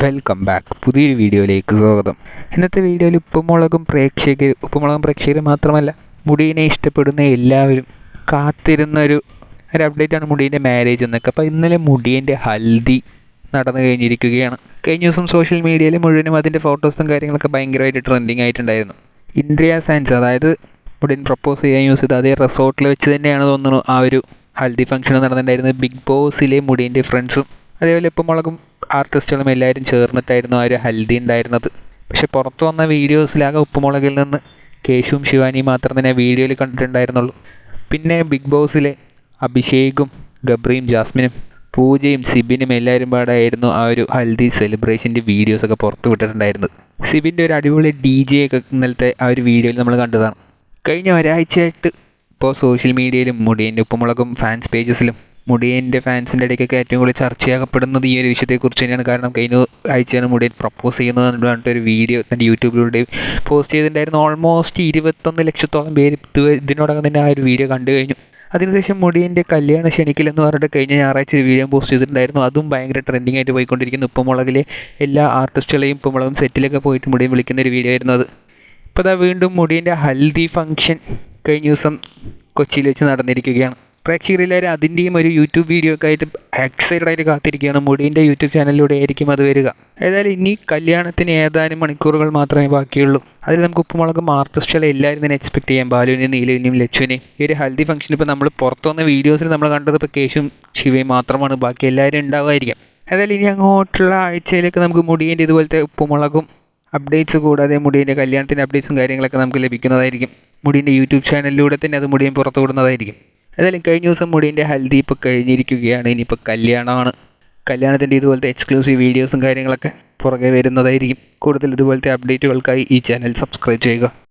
Welcome back പുതിയൊരു വീഡിയോയിലേക്ക് സ്വാഗതം. ഇന്നത്തെ വീഡിയോയിൽ ഉപ്പുമുളകും പ്രേക്ഷകർ ഉപ്പുമുളകും പ്രേക്ഷകർ മാത്രമല്ല മുടീനെ ഇഷ്ടപ്പെടുന്ന എല്ലാവരും കാത്തിരുന്ന ഒരു ഒരു ആണ് മുടീന്റെ മാരേജ് എന്നൊക്കെ. അപ്പോൾ ഇന്നലെ മുടീന്റെ ഹൽദി നടന്നു കഴിഞ്ഞിരിക്കുകയാണ്. കഴിഞ്ഞ ദിവസം സോഷ്യൽ മീഡിയയിൽ മുഴുവനും അതിന്റെ ഫോട്ടോസും കാര്യങ്ങളൊക്കെ ഭയങ്കരമായിട്ട് ട്രെൻഡിങ് ആയിട്ടുണ്ടായിരുന്നു. ഇൻഡ്രിയ സയൻസ് അതായത് മുടിയൻ പ്രപ്പോസ് ചെയ്യാൻ യൂസ് ചെയ്ത് അതേ റിസോർട്ടിൽ വെച്ച് തന്നെയാണ് തോന്നുന്നു ആ ഒരു ഹൽദി ഫംഗ്ഷൻ നടന്നിട്ടുണ്ടായിരുന്നത്. ബിഗ് ബോസിലെ മുടീന്റെ ഫ്രണ്ട്സും അതേപോലെ ഇപ്പം മുളകും ആർട്ടിസ്റ്റുകളും എല്ലാവരും ചേർന്നിട്ടായിരുന്നു ആ ഒരു ഹൽദി ഉണ്ടായിരുന്നത്. പക്ഷെ പുറത്തു വന്ന വീഡിയോസിലാകെ ഉപ്പുമുളകിൽ നിന്ന് കേശുവും ശിവാനിയും മാത്രം തന്നെ വീഡിയോയിൽ കണ്ടിട്ടുണ്ടായിരുന്നുള്ളൂ. പിന്നെ ബിഗ് ബോസിലെ അഭിഷേകും ഗബ്രിയും ജാസ്മിനും പൂജയും സിബിനും എല്ലാവരും പാടായിരുന്നു ആ ഒരു ഹൽദി സെലിബ്രേഷന്റെ വീഡിയോസൊക്കെ പുറത്തു വിട്ടിട്ടുണ്ടായിരുന്നത്. സിബിന്റെ ഒരു അടിപൊളി ഡി ജെ ഒക്കെ ഇന്നലത്തെ ആ ഒരു വീഡിയോയിൽ നമ്മൾ കണ്ടതാണ്. കഴിഞ്ഞ ഒരാഴ്ചയായിട്ട് ഇപ്പോൾ സോഷ്യൽ മീഡിയയിലും മുടിയന്റെ ഉപ്പുമുളകും ഫാൻസ് പേജസിലും മുടിയന്റെ ഫാൻസിന്റെ ഇടയ്ക്കൊക്കെ ഏറ്റവും കൂടുതൽ ചർച്ചയാകപ്പെടുന്നത് ഈ ഒരു വിഷയത്തെക്കുറിച്ച് തന്നെയാണ്. കാരണം കഴിഞ്ഞ ആഴ്ചയാണ് മുടിയൻ പ്രപ്പോസ് ചെയ്യുന്നത് പറഞ്ഞിട്ട് ഒരു വീഡിയോ തന്റെ യൂട്യൂബിലൂടെ പോസ്റ്റ് ചെയ്തിട്ടുണ്ടായിരുന്നു. ഓൾമോസ്റ്റ് ഇരുപത്തൊന്ന് ലക്ഷത്തോളം പേര് ഇതിനോടകം തന്നെ ആ ഒരു വീഡിയോ കണ്ടു കഴിഞ്ഞു. അതിനുശേഷം മുടിയന്റെ കല്യാണ ക്ഷണിക്കൽ എന്ന് പറഞ്ഞിട്ട് കഴിഞ്ഞ ഞായറാഴ്ച ഒരു വീഡിയോ പോസ്റ്റ് ചെയ്തിട്ടുണ്ടായിരുന്നു. അതും ഭയങ്കര ട്രെൻഡിങ് ആയിട്ട് പോയിക്കൊണ്ടിരിക്കുന്നു. ഉപ്പുമുളകിലെ എല്ലാ ആർട്ടിസ്റ്റുകളെയും ഉപ്പുമുളകും സെറ്റിലൊക്കെ പോയിട്ട് മുടിയൻ വിളിക്കുന്ന ഒരു വീഡിയോ ആയിരുന്നു അത്. ഇപ്പോൾ അതാ വീണ്ടും മുടിയന്റെ ഹൽദി ഫംഗ്ഷൻ കഴിഞ്ഞ ദിവസം കൊച്ചിയിൽ വെച്ച് നടന്നിരിക്കുകയാണ്. പ്രേക്ഷകരെല്ലാവരും അതിന്റെയും ഒരു യൂട്യൂബ് വീഡിയോ ഒക്കെ ആയിട്ട് എക്സൈറ്റഡ് ആയിട്ട് കാത്തിരിക്കുകയാണ്. മുടീന്റെ യൂട്യൂബ് ചാനലിലൂടെ ആയിരിക്കും അത് വരിക. ഏതായാലും ഇനി കല്യാണത്തിന് ഏതാനും മണിക്കൂറുകൾ മാത്രമേ ബാക്കിയുള്ളൂ. അതിൽ നമുക്ക് ഉപ്പുമുളകും ആർട്ടിസ്റ്റുകളെ എല്ലാവരും തന്നെ എക്സ്പെക്ട് ചെയ്യാം. ബാലുവിനെയും നീലുവിനെയും ലച്ചുവിനെയും. ഈ ഒരു ഹൽദി ഫംഗ്ഷൻ ഇപ്പോൾ നമ്മൾ പുറത്തു വന്ന വീഡിയോസിൽ നമ്മൾ കണ്ടത് ഇപ്പോൾ കേശും ശിവയും മാത്രമാണ്. ബാക്കി എല്ലാവരും ഉണ്ടാവുമായിരിക്കും. ഏതായാലും ഇനി അങ്ങോട്ടുള്ള ആഴ്ചയിലേക്ക് നമുക്ക് മുടിയേന്റെ ഇതുപോലത്തെ ഉപ്പുമുളകും അപ്ഡേറ്റ്സ് കൂടാതെ മുടീന്റെ കല്യാണത്തിന്റെ അപ്ഡേറ്റ്സും കാര്യങ്ങളൊക്കെ നമുക്ക് ലഭിക്കുന്നതായിരിക്കും. മുടീന്റെ യൂട്യൂബ് ചാനലിലൂടെ തന്നെ അത് മുടിയും പുറത്തു വിടുന്നതായിരിക്കും ഏതായാലും കഴിഞ്ഞ ദിവസം മുടിയന്റെ ഹൽദി ഇപ്പോൾ കഴിഞ്ഞിരിക്കുകയാണ്. ഇനിയിപ്പോൾ കല്യാണമാണ്. കല്യാണത്തിന്റെ ഇതുപോലത്തെ എക്സ്ക്ലൂസീവ് വീഡിയോസും കാര്യങ്ങളൊക്കെ പുറകെ വരുന്നതായിരിക്കും. കൂടുതൽ ഇതുപോലത്തെ അപ്ഡേറ്റുകൾക്കായി ഈ ചാനൽ സബ്സ്ക്രൈബ് ചെയ്യുക.